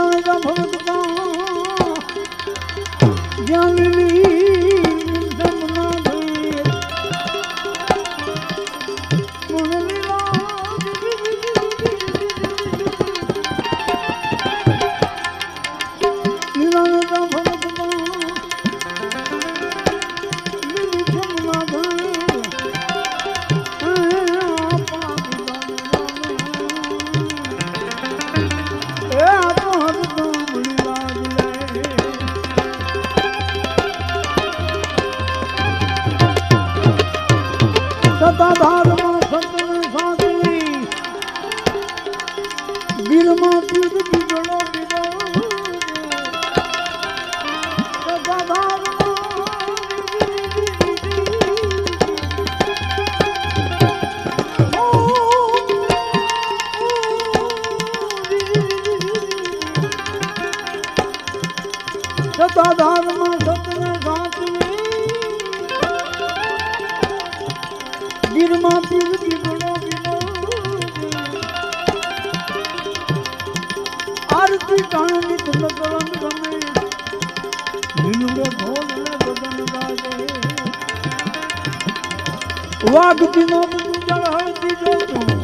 ભગતા જ્યાં સતાધારમાં સંતને સાચવી ગીરમાં પીર બીજળો બીજો સતાધારમાં ગીરમાં પીર બીજો આરતી ટાણની તુલ કરંગ ગમે લીલુડે વાગતી નો વાગતી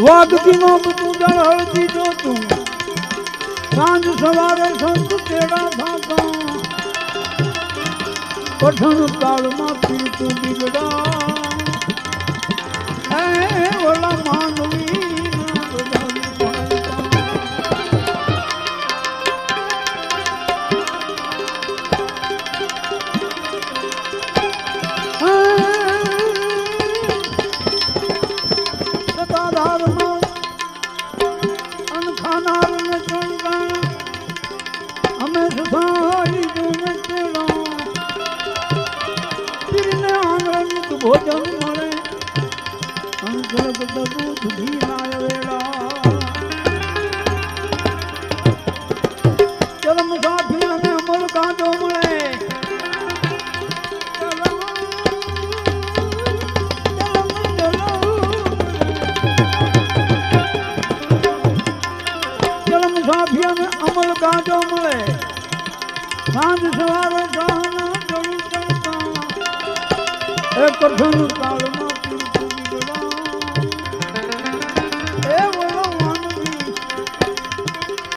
વાગતી નો બધું જળ હળતી જોતું સાંજ સવારે સંત તેડા થાતા પઠણ તાળમાં પીતું બિગડા એ ઓલા માનવી ભોજન મળે. અંજળ દૂધ ભીનાય વેળા. ચરમ સાથી અને અમર કાંટો મળે. અમલ કાંટો મળે. સાંજ સવારે ગાના એ કઠણ તાળમાં